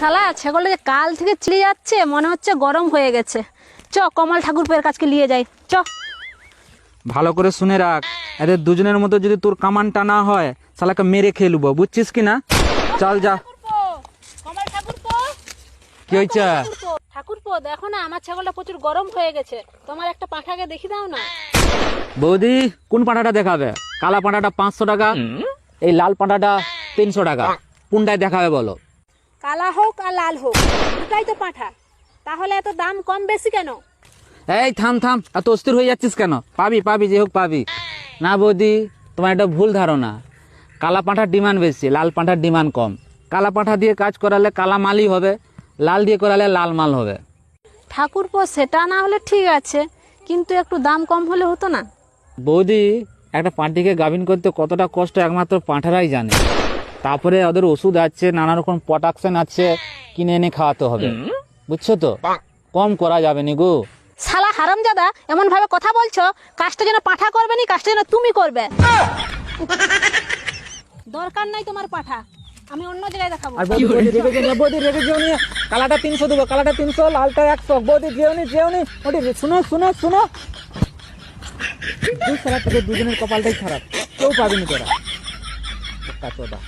শালা ছাগলটা যে কাল থেকে চিড়ে যাচ্ছে মনে হচ্ছে গরম হয়ে গেছে। চ কমল ঠাকুরপের কাছকে নিয়ে যাই। চ। ভালো করে শুনে রাখ এদের দুজনের মতো যদি তোর কামানটা না হয় শালাকে মেরে খেলব বুঝছিস কি না? চল যা। কমল ঠাকুরপো কি হয়েছে? ঠাকুরপো দেখো না আমার ছাগলটা প্রচুর গরম হয়ে গেছে। তোমার একটা পাঁঠাকে দেখি দাও না? বৌদি কোন পাঁঠাটা দেখাবে? কালা পাঁঠাটা পাঁচশো টাকা এই লাল পাঁঠাটা তিনশো টাকা। কোনটায় দেখাবে বলো? কালা হোক আর লাল হোক দুটাই তো পাঁঠা। তাহলে এত দাম কম বেশি কেন? এই থাম থাম এত অস্থির হয়ে যাচ্ছিস কেন? পাবি পাবি যে হোক পাবি। না বৌদি তোমার এটা ভুল ধারণা। কালা পাঁঠার ডিমান্ড বেশি লাল পাঁঠার ডিমান্ড কম। কালা পাঁঠা দিয়ে কাজ করালে কালা মালই হবে লাল দিয়ে করালে লাল মাল হবে। ঠাকুরপো সেটা না হলে ঠিক আছে কিন্তু একটু দাম কম হলে হতো না? বৌদি একটা পাঁঠিকে গাভিন করতে কতটা কষ্ট একমাত্র পাঁঠারাই জানে। তারপরে ওদের ওষুধ আছে নানা রকম প্রোটাকশন আছে কিনে এনে খাওয়াতে হবে। বুঝছ তো? কম করা যাবে নি গো। শালা হারামজাদা এমন ভাবে কথা বলছো কাজটা যেন পাঠা করবে নি কাজটা যেন তুমি করবে। দরকার নাই তোমার পাঠা আমি অন্য জায়গায় দেখাবো। আর বৌদি বৌদি রেগে যেও না, বৌদি রেগে যেও নি কালাটা তিনশো দেবো কালাটা তিনশো লালটা একশো। বৌদি যেও নি যেও নি। ওটি শুনো শুনো শুনো। দুই সারা থেকে দুজনের কপালটাই খারাপ কেউ পাবেনি তোরা। কাচোদা